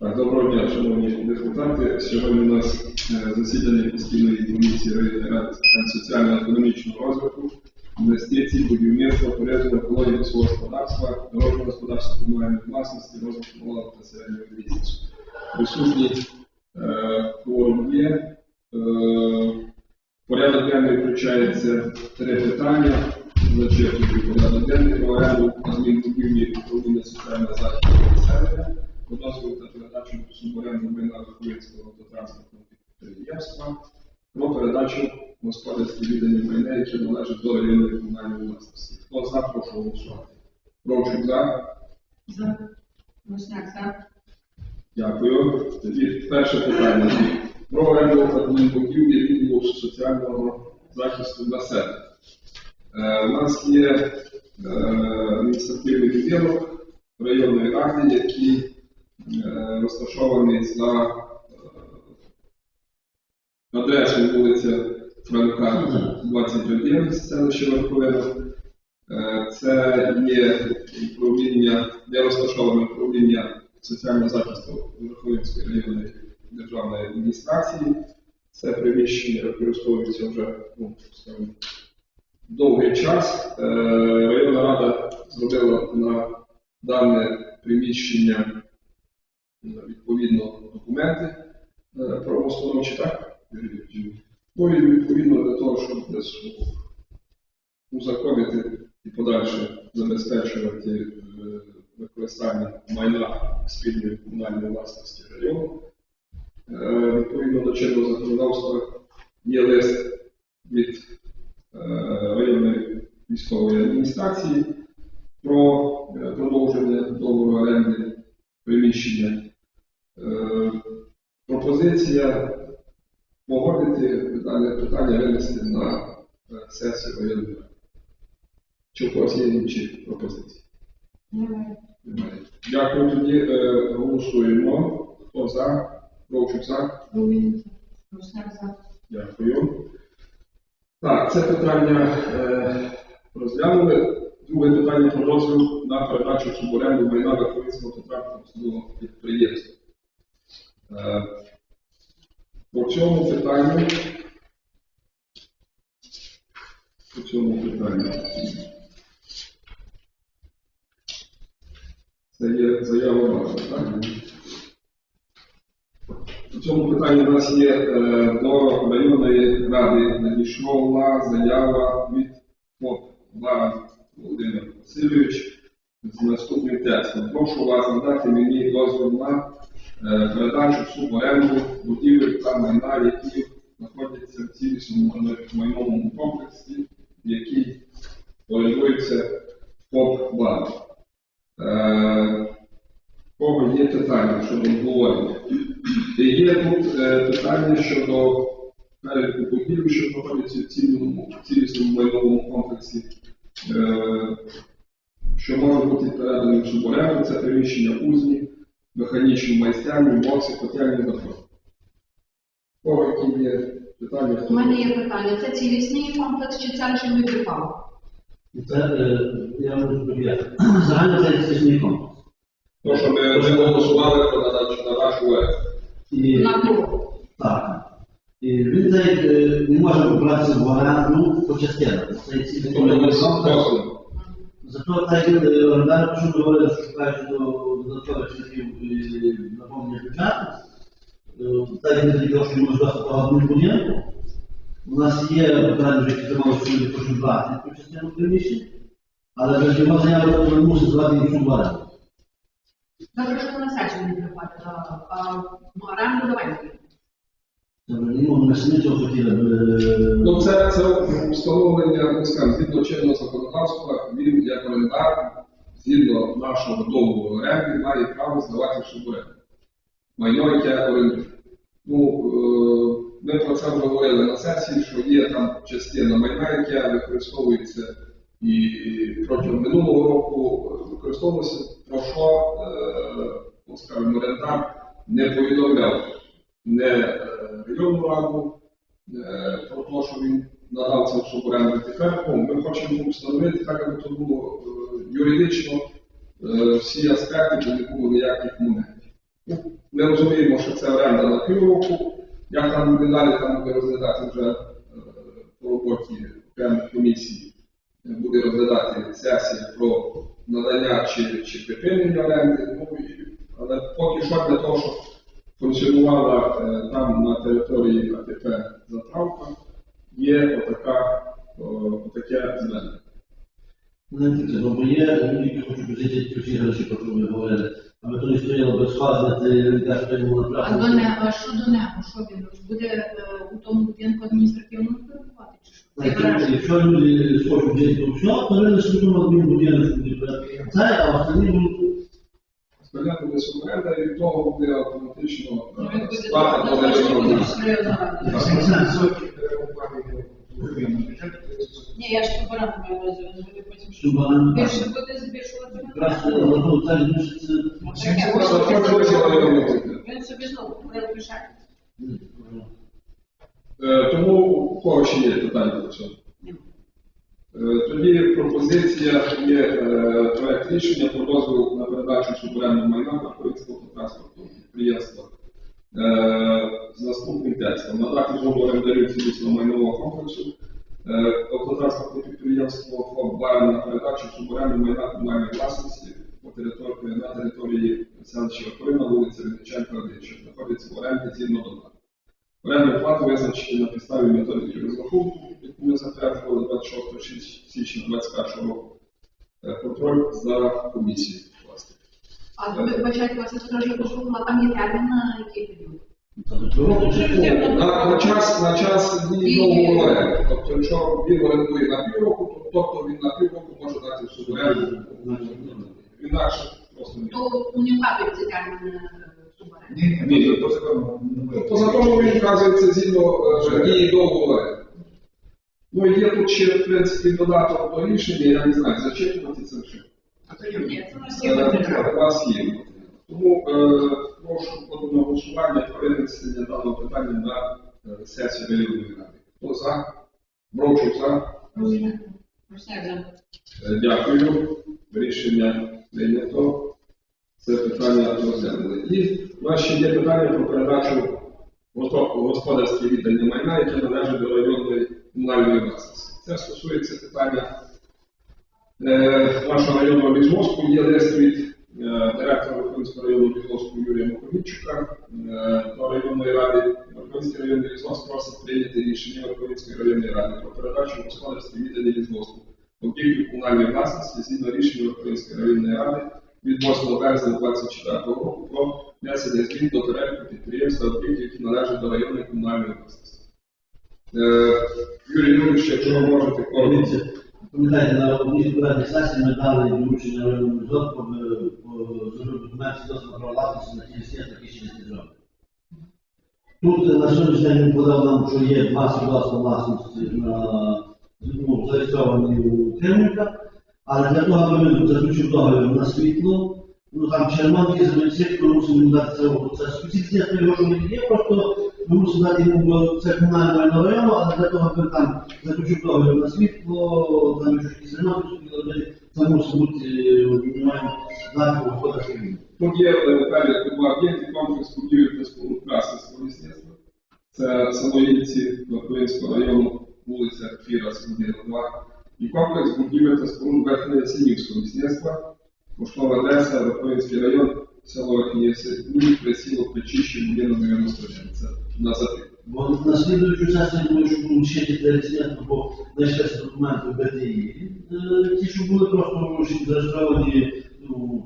Доброго дня, шановні депутати. Сьогодні у нас е, засідання постійної комісії соціально-економічного розвитку, інвестицій, будівництва, туризму, екології свого господарства, дорожнього господарства, комунальної власності, розвитку малого та середнього бізнесу. Присутні е, форум є. Е, порядок денний включається три питання. Зачерпнути порядок денний про оренду змін управління соціального захисту населення, про та передачу суборенду майна Верховинського автотранспортного підприємства, про передачу господарських відданих майна, які належать до районної комунальної власності. Хто за, прошу голосувати. Прошу за. За. Мосняк за. Дякую. Тоді перше питання. Про оренду адмінбудівлі відділу соціального захисту населення. Е, У нас є е, адміністративний відділок районної ради, який е, розташований за адресою вулиця Франка 21, селище Верховина. Це є управління, де розташоване управління соціального захисту Верховинської районної державної адміністрації. Це приміщення використовується вже, ну, скажімо, довгий час. Е, Районна рада зробила на дане приміщення е, відповідно документи е, правоустановчі, так? Ну і відповідно для того, щоб десь узаконити і подальше забезпечувати використання майна спільної комунальної власності району. Відповідно до чинного законодавства є лист від районної військової адміністрації про е, продовження договору оренди приміщення. Е, Пропозиція погодити дане питання винести на е, сесію районної ради. Чи у когось є інші пропозиції? Немає. Немає. Дякую. Тоді е, голосуємо. Хто за? Прошу. За. Дякую. Так, це питання е, розглянули. Друге питання про дозвіл на передачу суборенду майна Верховинського транспортного підприємства. Е, по цьому питанню. По цьому питанню. Це є заява ваша, так? Цьому питанні у нас є е, до районної ради надійшла заява від ФОП Володимир Васильович з наступним текстом. Прошу вас надати мені дозвіл на е, передачу в суборенду будівель та майна, які знаходяться в цілісному майновому комплексі, який орендується ФОП Баран. Кого є питання щодо обговорення? І Є тут е, питання щодо переліку що знаходяться в цілому, цілісному майновому комплексі, е, що може бути передані в суборенду, це приміщення кузні, механічну майстерню, бокси, котельні доходи. Кого які є питання? У мене є питання. Це цілісний комплекс чи це лише вибрикав? Це, е, я можу довіряти. Загально це історичний комплекс. То, що ми вже голосували про надачу на нашу версію. І, На кругу. так. І він цей, е, не може побратися в оренду по частинах. Це цілий Тобто ми комплекс. просимо. Зато так він е, орендар, що говорили, що шукаючи до додаткових шляхів е, наповнення бюджету, е, так він тоді трошки може дати по одному будинку. У нас є попередньо вже підтримали, що люди хочуть брати ту частину приміщень, але вже його не оренду. Добре, що на сесію не приходить. А ну, оренду. Ну, ми ж хотіли б. е, Ну, це, це встановлення, ну, скажімо, згідно чинного законодавства, він як орендар, згідно нашого договору оренди, має право здавати в суборенду. Майно, яке орендує. Ну, е, ми про це вже говорили на сесії, що є там частина майна, яке використовується і протягом минулого року використовувалося, про що, е, скажімо, орендар не повідомляв не е, районну раду, е, про те, що він надав в суборенду. Тепер ми хочемо встановити, так як це було юридично всі аспекти, щоб не було ніяких моментів. Ну, Ми розуміємо, що це оренда на півроку. Як там буде далі, там буде розглядати вже по роботі окремих комісій, буде розглядати сесія про надання чи, чи припинення оренди. Ну, але поки що для того, щоб функціонувала е, там на території АТП заправка, є отака, отаке звернення. Не тільки, бо є люди, які хочуть ті всі гроші, про що ви говорили. А ми тоді стояли без фази, це я стоїмо на А до неба, а що до неба? Що він буде е, у тому будинку адміністративно перебувати? Чи що? Це гараж. Якщо, люди хочуть жити то все, то вони думали, він будинок буде це, а остальні будуть Спогляд буде суборенда, і від того буде автоматично Ну, е, він буде сплата до Ні, я ж побирати маю увазі, він буде потім? Суборенда. Більше буде збільшувати. якраз ну, це таке, він собі-. Він знову буде рішати. Е, Тому у кого ще є питання до цього? Е, Тоді пропозиція є е, проект рішення про дозвіл на передачу суборенного майна на Київського транспортного підприємства е, з наступним Надати згоду орендарю цілісного майнового комплексу е, автотранспортне підприємство «Барин» на передачу суборенного майна комунальної власності на території селища Оторина, вулиця Вінниченка, 1, що знаходиться в оренді згідно до нас. Оренду плату визначити на підставі методики розрахунку, яку ми затвердили 26 січня 2021 року. Е, Контроль за комісією. А ви бачите, вас це теж послухала, там є термін який період? На, на час, на час дії нового оренди. Тобто, якщо він орендує на півроку, то тобто він на півроку може дати всю оренду. Інакше просто ні. То уникати цей термін е, суборенди. Ні, по закону. Ну, По закону він вказується згідно е, дії договору. Ну і є тут ще, в принципі, додаток до рішення, я не знаю, зачитувати це. Ні, це у нас є Е. У вас є. матеріал. Тому е, прошу подати на голосування про винесення даного питання на е, сесію районної ради. Хто за? Бровчук за. Е, Дякую. Рішення прийнято. Це питання розглянули. І у нас ще є питання про передачу госпо- господарських віддання майна, яке належить до районної комунальної власності. Це стосується питання е, нашого районного лісгоспу. Є лист від директора Верховинського районного лісгоспу Юрія Моховічука е, до районної ради. Верховинський районний лісгосп просить прийняти рішення Верховинської районної ради про передачу господарських віддання лісгоспу об'єктів комунальної власності згідно рішення Української районної ради від 8 березня 2024 року про внесення змін до переліку підприємств та об'єктів, які належать до районної комунальної власності. Е, Юрій Юрійович, якщо ви можете коротко. Пам'ятаєте, на одній збиральній сесії ми дали доручення районному зодку зробити документи відносно права власності на ті лісі, які ще не зроблені. Тут е, на сьогоднішній день він подав нам, що є два свідоцтва власності на ну, зареєстровані у Кремлька, але для того, аби він заключив договір на світло, ну там чи ремонт є земельців, ми мусимо дати це це специфічне його, що не є, просто ми мусимо дати це комунальне району, але для того, аби там договір на світло, там якісь ремонт, це мусить бути, е, ми маємо дати господарський Тут є перелік два об'єкти, комплекс будівель та споруд красництва лісництва. Це село Ільці Верховинського району, вулиця Фіра, 2. І комплекс будівель та споруд Верхнє Сімівського лісництва, поштова адреса, Верховинський район, село Верхнє Сімів, присіло Печище, будинок 91. Це на запит. Бо на слідуючу сесію думаю, що будуть ще діти рециденту, бо знайшлися документи в БТІ. Е, Ті, що були просто ще зареєстровані ну.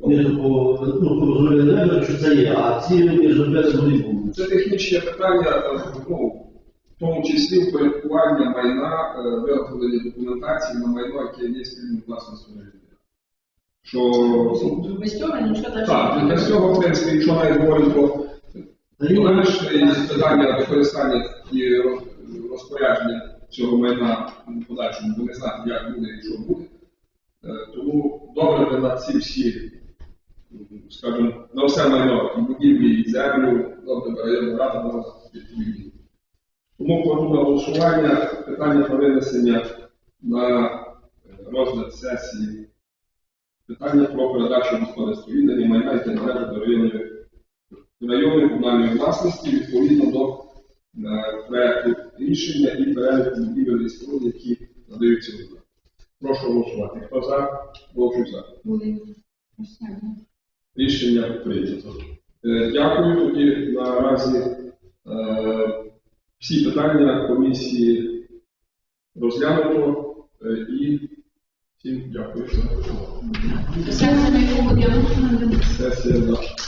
Вони такого, ну, по зробили не видно, що це є, а ці зробили вони були. Це технічне питання, е, ну, в тому числі упорядкування майна, е, виготовлення документації на майно, яке є спільною власністю. Що Без цього нічого далі. так, для цього, в принципі, якщо навіть говоримо про питання використання і розпорядження цього майна в подальшому, бо не знати, як буде і що буде. Е, Тому добре би на ці всі, скажімо, на все майно, і будівлі, і землю, добре би районна рада мала відповідні. Тому кладу на голосування питання про винесення на розгляд сесії питання про передачу господарського віддання майна, яке належить до районної, районної комунальної власності відповідно до е, проекту рішення і переліку будівель і споруд, які надаються в Прошу голосувати. Хто за? Прошу за. Рішення прийнято. Е, Дякую. Тоді наразі е, всі питання комісії розглянуто е, і всім дякую. що Сесія на якому діалогу Сесія наша.